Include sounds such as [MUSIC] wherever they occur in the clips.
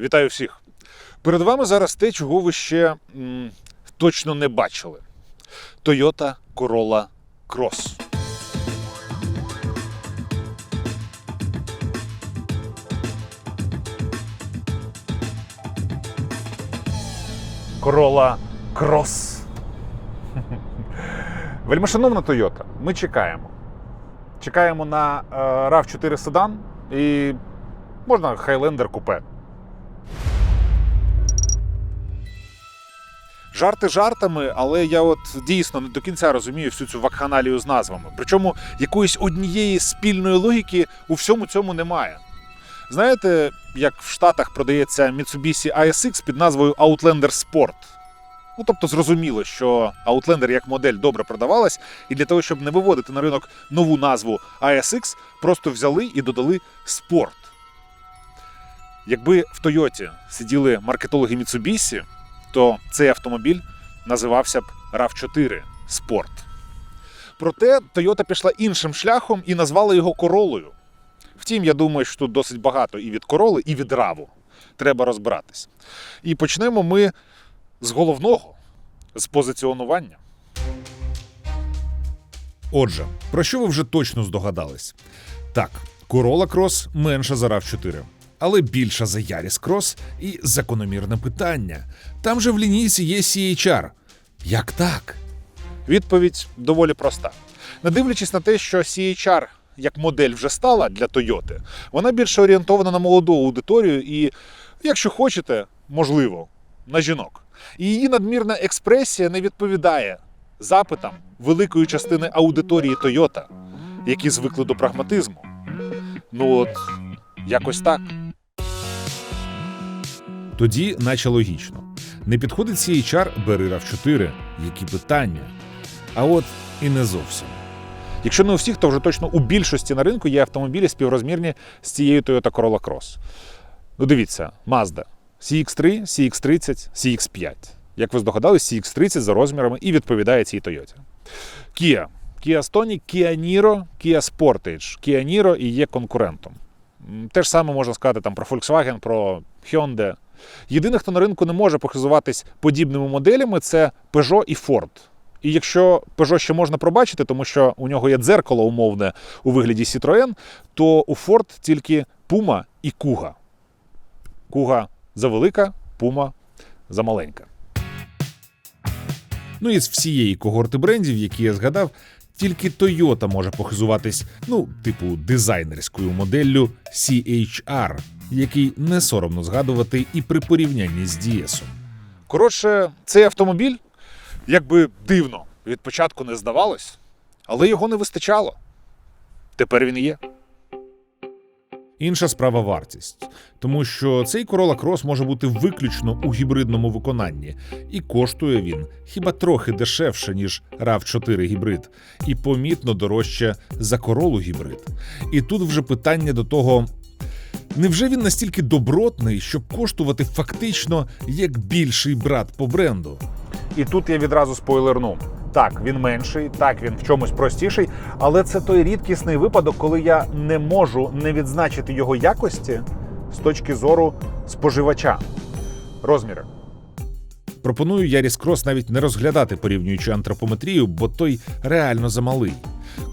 Вітаю всіх! Перед вами зараз те, чого ви ще м, точно не бачили: Toyota Corolla Cross. Corolla Cross. [LAUGHS] Вельмишановна Toyota, ми чекаємо. Чекаємо на е, RAV4 седан і можна Highlander купе. Жарти жартами, але я от дійсно не до кінця розумію всю цю вакханалію з назвами. Причому якоїсь однієї спільної логіки у всьому цьому немає. Знаєте, як в Штатах продається Mitsubishi ASX під назвою Outlander Sport? Ну, тобто зрозуміло, що Outlander як модель добре продавалась, і для того, щоб не виводити на ринок нову назву ASX, просто взяли і додали спорт. Якби в Тойоті сиділи маркетологи Mitsubishi, то цей автомобіль називався б RAV4 Sport. Проте Toyota пішла іншим шляхом і назвала його королою. Втім, я думаю, що тут досить багато і від короли, і від раву. Треба розбиратись. І почнемо ми з головного з позиціонування. Отже, про що ви вже точно здогадались? Так, Corolla Cross менша за RAV4, але більша за Yaris Cross і закономірне питання. Там же в лінійці є CHR. Як так? Відповідь доволі проста. Не дивлячись на те, що CHR як модель вже стала для Toyota, вона більше орієнтована на молоду аудиторію і, якщо хочете, можливо, на жінок. І її надмірна експресія не відповідає запитам великої частини аудиторії Toyota, які звикли до прагматизму. Ну от, якось так. Тоді, наче логічно. Не підходить CHR, бери RAV4. Які питання? А от і не зовсім. Якщо не у всіх, то вже точно у більшості на ринку є автомобілі співрозмірні з цією Toyota Corolla Cross. Ну дивіться, Mazda CX3, CX30, CX5. Як ви здогадались, CX30 за розмірами і відповідає цій Toyota. Kia. Kia Stonic, Kia Niro, Kia Sportage. Kia Niro і є конкурентом. Те ж саме можна сказати там про Volkswagen, про Hyundai. Єдине, хто на ринку не може похизуватись подібними моделями, це Peugeot і Ford. І якщо Peugeot ще можна пробачити, тому що у нього є дзеркало умовне у вигляді Citroën, то у Ford тільки Puma і Kuga. Kuga завелика, Puma замаленька. Ну і з всієї когорти брендів, які я згадав, тільки Toyota може похизуватись, ну, типу, дизайнерською моделлю CHR, який не соромно згадувати і при порівнянні з DS. Коротше, цей автомобіль, якби дивно, від початку не здавалось, але його не вистачало. Тепер він є. Інша справа вартість, тому що цей Corolla Cross може бути виключно у гібридному виконанні, і коштує він хіба трохи дешевше, ніж RAV4 гібрид, і помітно дорожче за Corolla гібрид. І тут вже питання до того. Невже він настільки добротний, щоб коштувати фактично як більший брат по бренду? І тут я відразу спойлерну. Так, він менший, так він в чомусь простіший, але це той рідкісний випадок, коли я не можу не відзначити його якості з точки зору споживача. Розміри. Пропоную Яріс Крос навіть не розглядати порівнюючи антропометрію, бо той реально замалий.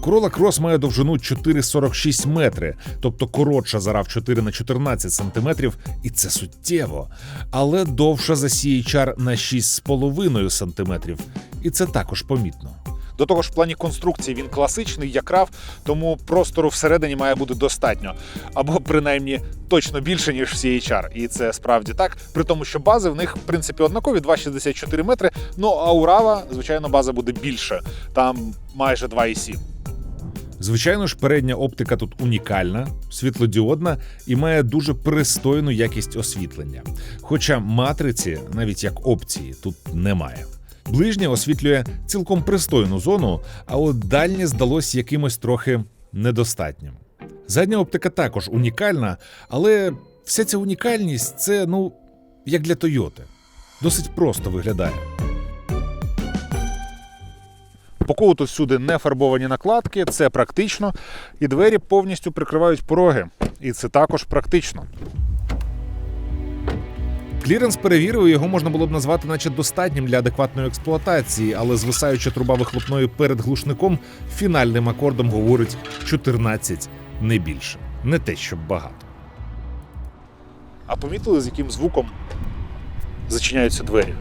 Corolla Cross має довжину 4,46 метри, тобто коротша за RAV4 на 14 сантиметрів, і це суттєво, але довша за CHR на 6,5 сантиметрів, і це також помітно. До того ж, в плані конструкції він класичний, як RAV, тому простору всередині має бути достатньо, або принаймні точно більше, ніж в CHR. І це справді так, при тому, що бази в них в принципі однакові 2,64 метри. Ну а у RAV, звичайно, база буде більше, там майже 2,7. Звичайно ж, передня оптика тут унікальна, світлодіодна і має дуже пристойну якість освітлення. Хоча матриці, навіть як опції, тут немає. Ближнє освітлює цілком пристойну зону, а от дальнє здалось якимось трохи недостатнім. Задня оптика також унікальна, але вся ця унікальність це, ну, як для Тойоти. Досить просто виглядає. По кого тут всюди не фарбовані накладки, це практично, і двері повністю прикривають пороги. І це також практично. Кліренс перевірив, його можна було б назвати, наче достатнім для адекватної експлуатації, але звисаюча труба вихлопної перед глушником фінальним акордом говорить 14, не більше. Не те, щоб багато. А помітили, з яким звуком зачиняються двері?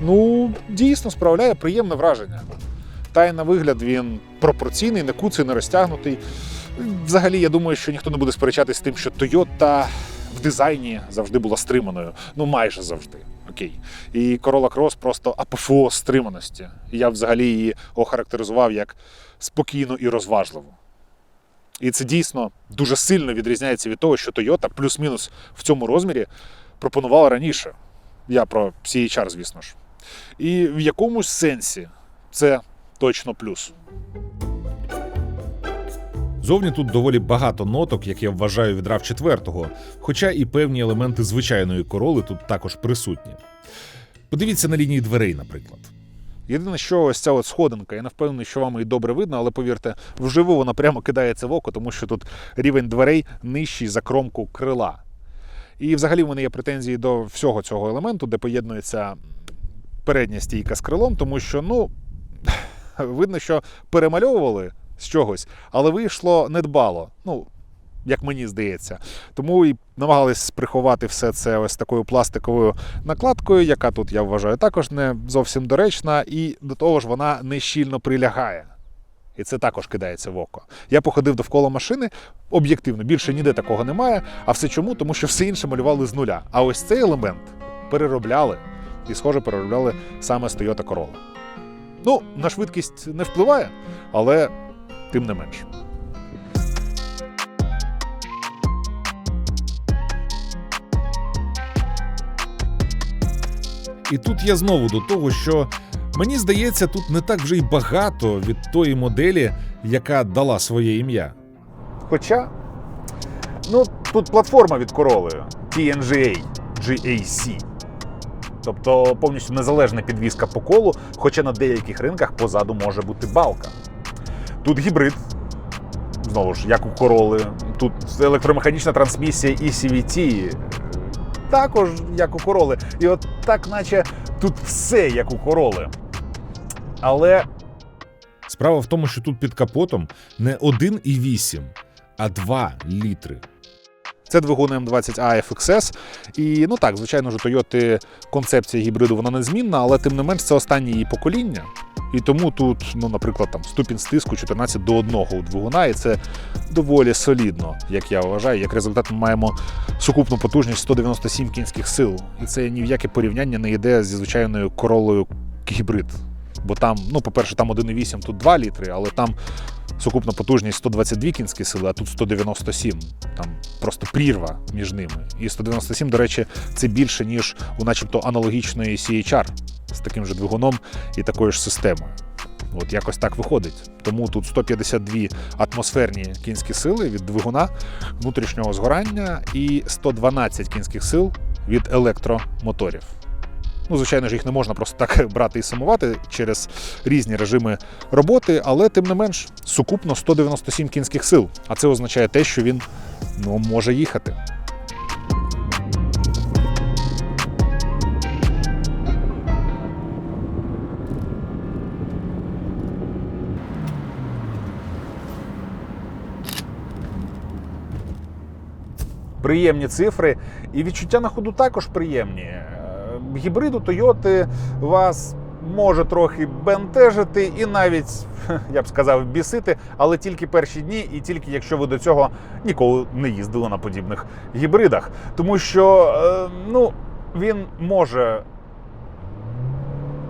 Ну, дійсно справляє приємне враження. Та й на вигляд він пропорційний, не куций, не розтягнутий. Взагалі, я думаю, що ніхто не буде сперечатись з тим, що Toyota в дизайні завжди була стриманою. Ну, майже завжди. Окей. І Corolla Cross просто апофеоз стриманості. Я взагалі її охарактеризував як спокійну і розважливу. І це дійсно дуже сильно відрізняється від того, що Toyota плюс-мінус в цьому розмірі пропонувала раніше. Я про CHR, звісно ж. І в якомусь сенсі це точно плюс. Зовні тут доволі багато ноток, як я вважаю, від rav 4 хоча і певні елементи звичайної короли тут також присутні. Подивіться на лінії дверей, наприклад. Єдине, що ось ця от сходинка, я не впевнений, що вам її добре видно, але повірте, вживу вона прямо кидається в око, тому що тут рівень дверей нижчий за кромку крила. І взагалі в мене є претензії до всього цього елементу, де поєднується передня стійка з крилом, тому що, ну, [LAUGHS] видно, що перемальовували з чогось, але вийшло недбало. Ну, як мені здається. Тому і намагались приховати все це ось такою пластиковою накладкою, яка тут, я вважаю, також не зовсім доречна, і до того ж вона не щільно прилягає. І це також кидається в око. Я походив довкола машини, об'єктивно, більше ніде такого немає. А все чому? Тому що все інше малювали з нуля. А ось цей елемент переробляли і, схоже, переробляли саме з Toyota Corolla. Ну, на швидкість не впливає, але тим не менш. І тут я знову до того, що мені здається, тут не так вже й багато від тої моделі, яка дала своє ім'я. Хоча, ну, тут платформа від короли TNGA GAC. Тобто повністю незалежна підвізка по колу, хоча на деяких ринках позаду може бути балка. Тут гібрид, знову ж, як у короли. Тут електромеханічна трансмісія і CVT, також як у короли. І от так, наче тут все як у короли. Але. Справа в тому, що тут під капотом не 1,8, а 2 літри. Це двигун М20 AFXS. І ну так, звичайно ж, Toyota концепція гібриду вона незмінна, але тим не менш це останнє її покоління. І тому тут, ну, наприклад, там ступінь стиску 14 до 1 у двигуна, і це доволі солідно, як я вважаю. Як результат, ми маємо сукупну потужність 197 кінських сил. І це ні в яке порівняння не йде зі звичайною королою гібрид. Бо там, ну, по-перше, там 1,8, тут 2 літри, але там сукупна потужність 122 кінські сили, а тут 197. Там просто прірва між ними. І 197, до речі, це більше, ніж у начебто аналогічної CHR з таким же двигуном і такою ж системою. От якось так виходить. Тому тут 152 атмосферні кінські сили від двигуна внутрішнього згорання і 112 кінських сил від електромоторів. Ну, звичайно ж, їх не можна просто так [LAUGHS] брати і сумувати через різні режими роботи, але тим не менш сукупно 197 кінських сил. А це означає те, що він ну, може їхати. Приємні цифри, і відчуття на ходу також приємні. Гібриду Toyota вас може трохи бентежити і навіть, [LAUGHS] я б сказав, бісити, але тільки перші дні, і тільки якщо ви до цього ніколи не їздили на подібних гібридах. Тому що е, ну, він може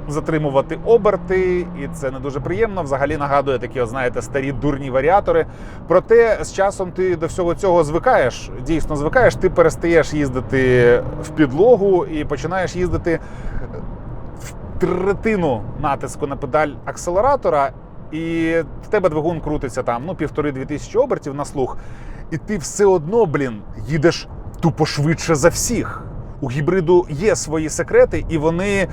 затримувати оберти, і це не дуже приємно. Взагалі нагадує такі, знаєте, старі дурні варіатори. Проте з часом ти до всього цього звикаєш, дійсно звикаєш, ти перестаєш їздити в підлогу і починаєш їздити в третину натиску на педаль акселератора. І в тебе двигун крутиться там ну півтори-дві тисячі обертів на слух, і ти все одно, блін, їдеш тупо швидше за всіх. У гібриду є свої секрети, і вони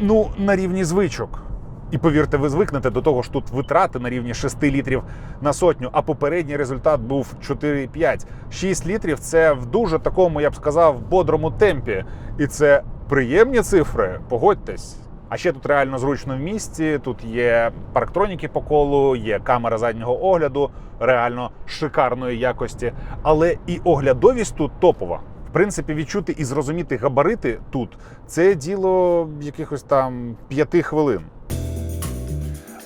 ну, на рівні звичок. І повірте, ви звикнете до того, що тут витрати на рівні 6 літрів на сотню, а попередній результат був 4,5. 6 літрів це в дуже такому, я б сказав, бодрому темпі. І це приємні цифри, погодьтесь. А ще тут реально зручно в місті. Тут є парктроніки по колу, є камера заднього огляду, реально шикарної якості. Але і оглядовість тут топова. Принципі, відчути і зрозуміти габарити тут це діло якихось там п'яти хвилин.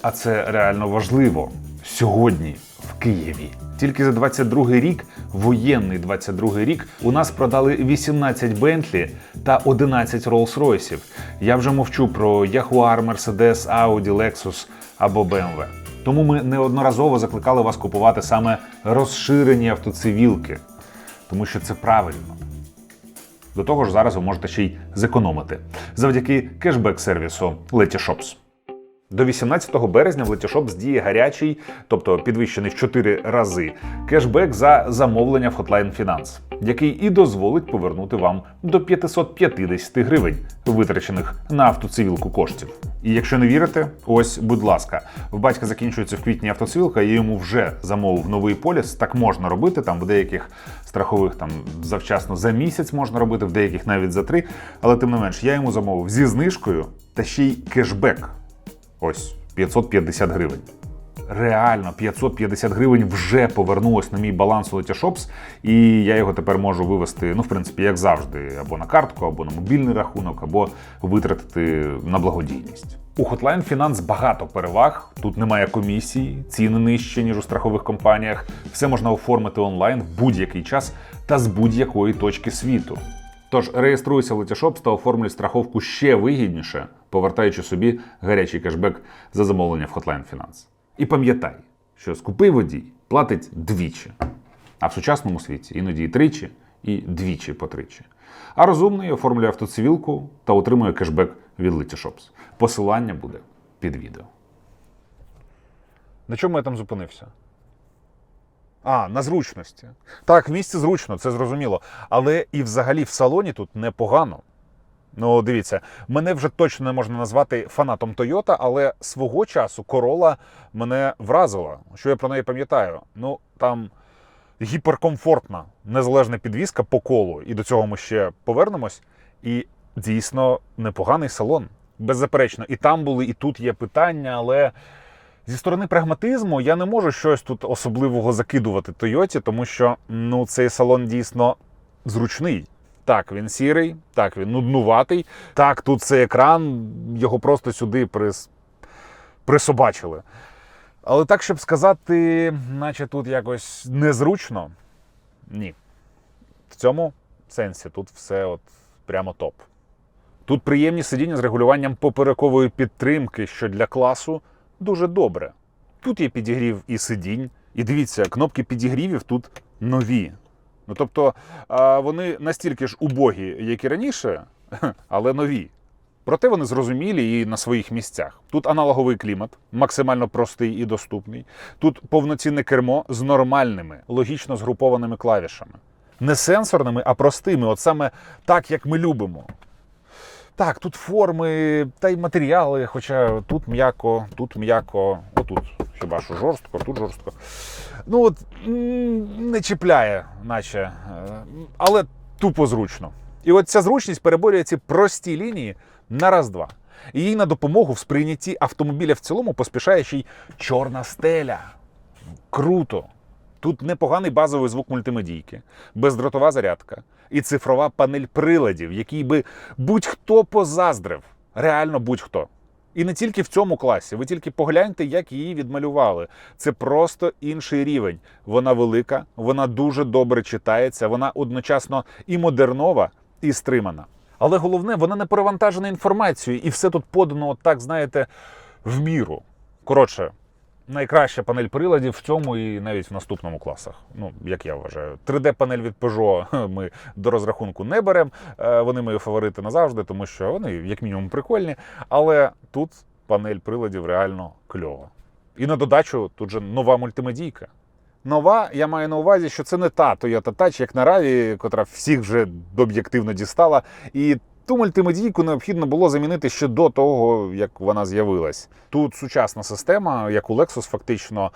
А це реально важливо сьогодні в Києві. Тільки за 22 рік, воєнний 22-й рік, у нас продали 18 Бентлі та 11 Роллс-Ройсів. Я вже мовчу про Jaguar, Mercedes, Audi, Lexus або BMW. Тому ми неодноразово закликали вас купувати саме розширені автоцивілки, тому що це правильно. До того ж, зараз ви можете ще й зекономити завдяки кешбек-сервісу Letyshops. До 18 березня в Letyshops діє гарячий, тобто підвищений в 4 рази, кешбек за замовлення в Hotline Finance, який і дозволить повернути вам до 550 гривень, витрачених на автоцивілку коштів. І якщо не вірите, ось, будь ласка, в батька закінчується в квітні автоцивілка, я йому вже замовив новий поліс. Так можна робити. Там в деяких страхових там завчасно за місяць можна робити, в деяких навіть за три. Але тим не менш, я йому замовив зі знижкою та ще й кешбек. Ось 550 гривень. Реально, 550 гривень вже повернулось на мій баланс у Letyshops, і я його тепер можу вивести, ну, в принципі, як завжди, або на картку, або на мобільний рахунок, або витратити на благодійність. У Hotline Finance багато переваг. Тут немає комісії, ціни нижче, ніж у страхових компаніях. Все можна оформити онлайн в будь-який час та з будь-якої точки світу. Тож реєструйся в Letyshops та оформлюй страховку ще вигідніше, повертаючи собі гарячий кешбек за замовлення в Hotline Finance. І пам'ятай, що скупий водій платить двічі, а в сучасному світі іноді і тричі, і двічі по тричі. А розумний оформлює автоцивілку та отримує кешбек від Letyshops. Посилання буде під відео. На чому я там зупинився? А, на зручності. Так, в місті зручно, це зрозуміло. Але і взагалі в салоні тут непогано. Ну, дивіться, мене вже точно не можна назвати фанатом Тойота, але свого часу Corolla мене вразила. Що я про неї пам'ятаю? Ну, там гіперкомфортна незалежна підвізка по колу, і до цього ми ще повернемось. І дійсно непоганий салон. Беззаперечно, і там були, і тут є питання, але зі сторони прагматизму я не можу щось тут особливого закидувати Тойоті, тому що ну, цей салон дійсно зручний. Так, він сірий, так, він нуднуватий. Так, тут цей екран, його просто сюди прис... присобачили. Але так, щоб сказати, наче тут якось незручно, ні. В цьому сенсі тут все от прямо топ. Тут приємні сидіння з регулюванням поперекової підтримки, що для класу дуже добре. Тут є підігрів і сидінь. І дивіться, кнопки підігрівів тут нові. Ну тобто вони настільки ж убогі, як і раніше, [LAUGHS] але нові. Проте вони зрозумілі і на своїх місцях. Тут аналоговий клімат, максимально простий і доступний. Тут повноцінне кермо з нормальними, логічно згрупованими клавішами. Не сенсорними, а простими, от саме так, як ми любимо. Так, тут форми та й матеріали, хоча тут м'яко, тут м'яко, отут хіба що жорстко, тут жорстко. Ну от не чіпляє, наче, е, але тупо зручно. І от ця зручність переборює ці прості лінії на раз-два. І їй на допомогу в сприйнятті автомобіля в цілому поспішає ще й чорна стеля. Круто! Тут непоганий базовий звук мультимедійки, бездротова зарядка і цифрова панель приладів, який би будь-хто позаздрив. Реально будь-хто. І не тільки в цьому класі. Ви тільки погляньте, як її відмалювали. Це просто інший рівень. Вона велика, вона дуже добре читається, вона одночасно і модернова, і стримана. Але головне, вона не перевантажена інформацією, і все тут подано, так, знаєте, в міру. Коротше, найкраща панель приладів в цьому і навіть в наступному класах. Ну, як я вважаю, 3D-панель від Peugeot [LAUGHS] ми до розрахунку не беремо. Е, Вони мої фаворити назавжди, тому що вони, як мінімум, прикольні. Але тут панель приладів реально кльова. І на додачу тут же нова мультимедійка. Нова, я маю на увазі, що це не та Toyota Touch, як на Раві, котра всіх вже об'єктивно дістала. І Ту мультимедійку необхідно було замінити ще до того, як вона з'явилась. Тут сучасна система, як у Lexus, фактично.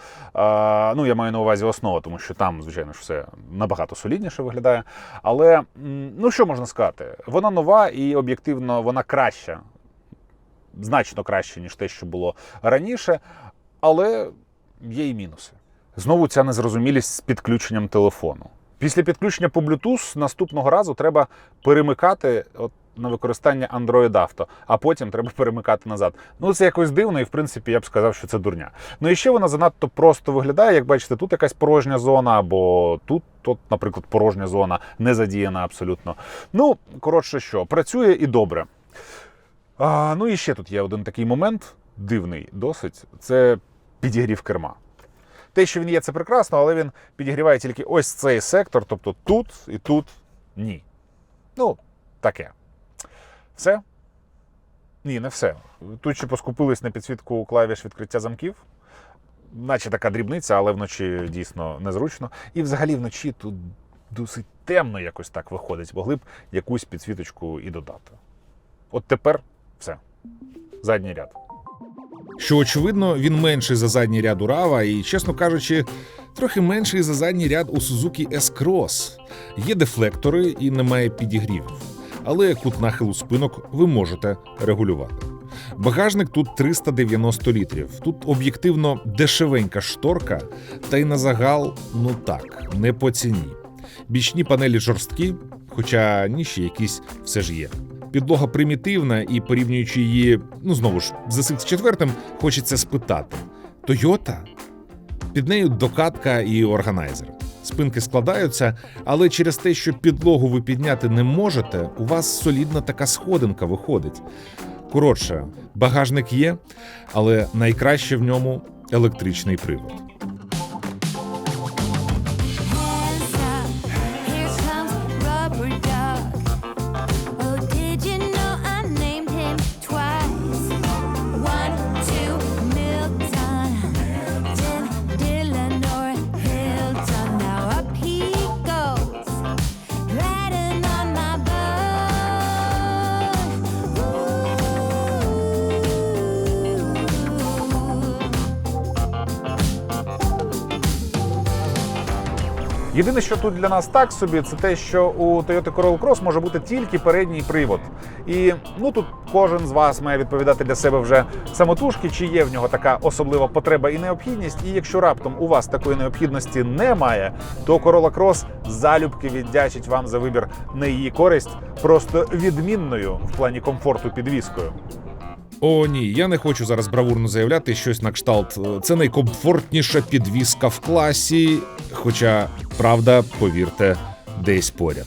Ну, я маю на увазі основа, тому що там, звичайно ж, все набагато солідніше виглядає. Але ну що можна сказати? Вона нова і об'єктивно вона краща, значно краще, ніж те, що було раніше, але є і мінуси. Знову ця незрозумілість з підключенням телефону. Після підключення по Bluetooth наступного разу треба перемикати от, на використання Android Auto, а потім треба перемикати назад. Ну це якось дивно, і в принципі я б сказав, що це дурня. Ну і ще вона занадто просто виглядає. Як бачите, тут якась порожня зона, або тут, тут, наприклад, порожня зона не задіяна абсолютно. Ну, коротше, що працює і добре. А, ну і ще тут є один такий момент, дивний досить. Це підігрів керма. Те, що він є, це прекрасно, але він підігріває тільки ось цей сектор, тобто тут і тут ні. Ну, таке. Все? Ні, не все. Тут ще поскупились на підсвітку клавіш відкриття замків. Наче така дрібниця, але вночі дійсно незручно. І взагалі вночі тут досить темно якось так виходить. Могли б якусь підсвіточку і додати. От тепер все. Задній ряд. Що очевидно, він менший за задній ряд у Рава і, чесно кажучи, трохи менший за задній ряд у Suzuki S-Cross. Є дефлектори і немає підігрівів, але кут нахилу спинок ви можете регулювати. Багажник тут 390 літрів. Тут об'єктивно дешевенька шторка, та й на загал, ну так, не по ціні. Бічні панелі жорсткі, хоча ніші якісь все ж є. Підлога примітивна і порівнюючи її, ну знову ж, з SX4, хочеться спитати: Toyota? Під нею докатка і органайзер. Спинки складаються, але через те, що підлогу ви підняти не можете, у вас солідна така сходинка виходить. Коротше, багажник є, але найкраще в ньому електричний привод. Єдине, що тут для нас так собі, це те, що у Toyota Corolla Cross може бути тільки передній привод. І ну тут кожен з вас має відповідати для себе вже самотужки, чи є в нього така особлива потреба і необхідність. І якщо раптом у вас такої необхідності немає, то Corolla Cross залюбки віддячить вам за вибір на її користь просто відмінною в плані комфорту підвіскою. О, ні, я не хочу зараз бравурно заявляти щось на кшталт. е, Це найкомфортніша підвіска в класі. Хоча, правда, повірте, десь поряд.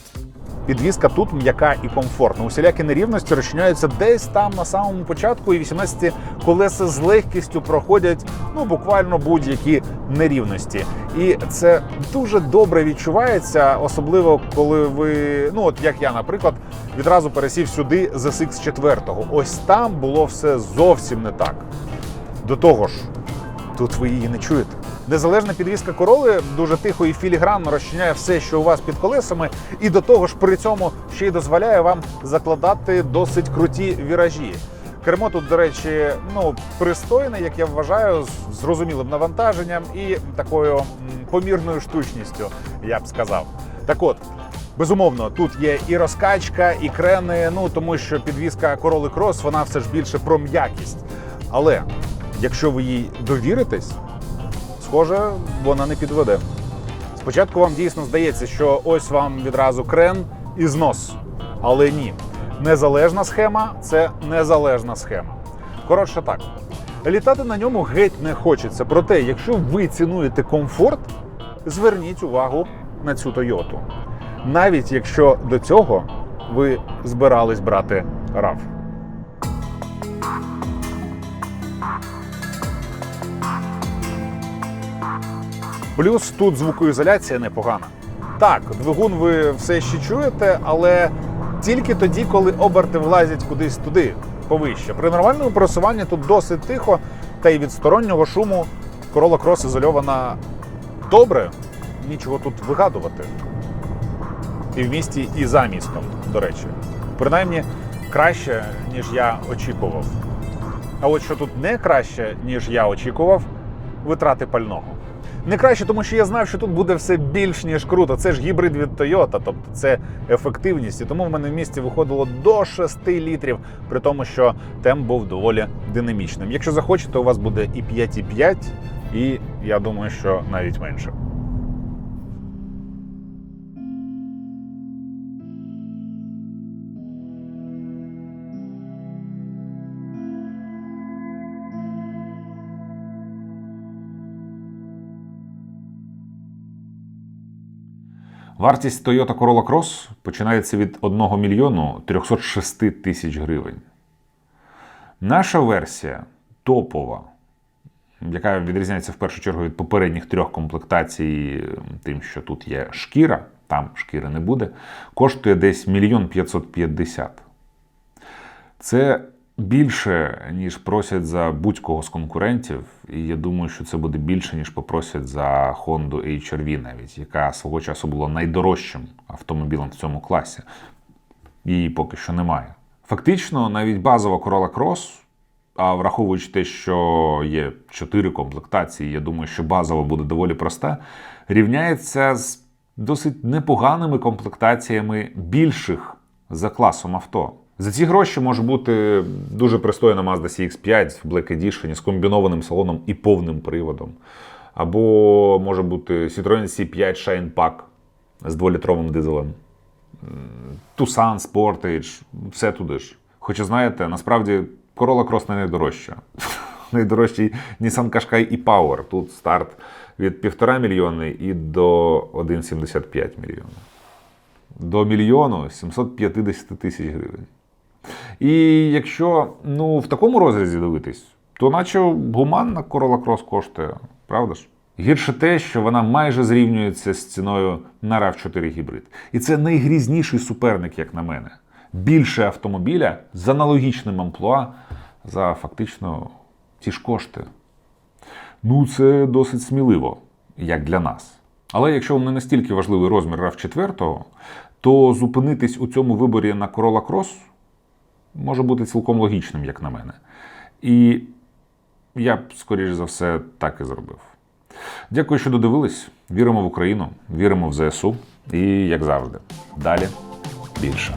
Підвізка тут м'яка і комфортна. Усілякі нерівності розчиняються десь там на самому початку, і 18 колеса з легкістю проходять ну буквально будь-які нерівності. І це дуже добре відчувається, особливо коли ви, ну от як я, наприклад, відразу пересів сюди з SX 4 Ось там було все зовсім не так. До того ж, тут ви її не чуєте. Незалежна підвізка короли дуже тихо і філігранно розчиняє все, що у вас під колесами, і до того ж при цьому ще й дозволяє вам закладати досить круті віражі. Кермо тут, до речі, ну пристойне, як я вважаю, з зрозумілим навантаженням і такою помірною штучністю, я б сказав. Так от, Безумовно, тут є і розкачка, і крени. Ну тому що підвізка короли крос, вона все ж більше про м'якість. Але якщо ви їй довіритесь, схоже, вона не підведе. Спочатку вам дійсно здається, що ось вам відразу крен і знос. Але ні. Незалежна схема це незалежна схема. Коротше так. Літати на ньому геть не хочеться. Проте, якщо ви цінуєте комфорт, зверніть увагу на цю Тойоту. Навіть якщо до цього ви збирались брати RAV. Плюс тут звукоізоляція непогана. Так, двигун ви все ще чуєте, але тільки тоді, коли оберти влазять кудись туди, повище. При нормальному просуванні тут досить тихо, та й від стороннього шуму Corolla Cross ізольована добре, нічого тут вигадувати. І в місті, і за містом, до речі. Принаймні, краще, ніж я очікував. А от що тут не краще, ніж я очікував, витрати пального. Не краще, тому що я знав, що тут буде все більш ніж круто. Це ж гібрид від Toyota, тобто це ефективність. І тому в мене в місті виходило до 6 літрів, при тому, що темп був доволі динамічним. Якщо захочете, у вас буде і 5,5, і я думаю, що навіть менше. Вартість Toyota Corolla Cross починається від 1 мільйону 306 тисяч гривень. Наша версія топова, яка відрізняється в першу чергу від попередніх трьох комплектацій, тим, що тут є шкіра, там шкіри не буде, коштує десь мільйон 550. Це більше, ніж просять за будь-кого з конкурентів, і я думаю, що це буде більше, ніж попросять за Honda HR-V навіть, яка свого часу була найдорожчим автомобілем в цьому класі. Її поки що немає. Фактично, навіть базова Corolla Cross, а враховуючи те, що є чотири комплектації, я думаю, що базова буде доволі проста, рівняється з досить непоганими комплектаціями більших за класом авто. За ці гроші може бути дуже пристойна Mazda CX5 в Black Edition з комбінованим салоном і повним приводом. Або може бути Citroen C5 Shine Pack з 2-літровим дизелем. Tucson, Sportage, все туди ж. Хоча, знаєте, насправді Corolla Cross не найдорожча. [LAUGHS] Найдорожчий Nissan Qashqai e-Power. Тут старт від 1,5 мільйони і до 1,75 мільйона. До мільйону 750 тисяч гривень. І якщо ну, в такому розрізі дивитись, то наче гуманна Corolla Cross коштує, правда ж? Гірше те, що вона майже зрівнюється з ціною на RAV4 гібрид. І це найгрізніший суперник, як на мене. Більше автомобіля з аналогічним амплуа за фактично ті ж кошти. Ну, це досить сміливо, як для нас. Але якщо вам не настільки важливий розмір RAV4, то зупинитись у цьому виборі на Corolla Cross може бути цілком логічним, як на мене. І я б, скоріш за все, так і зробив. Дякую, що додивились. Віримо в Україну, віримо в ЗСУ. І, як завжди, далі більше.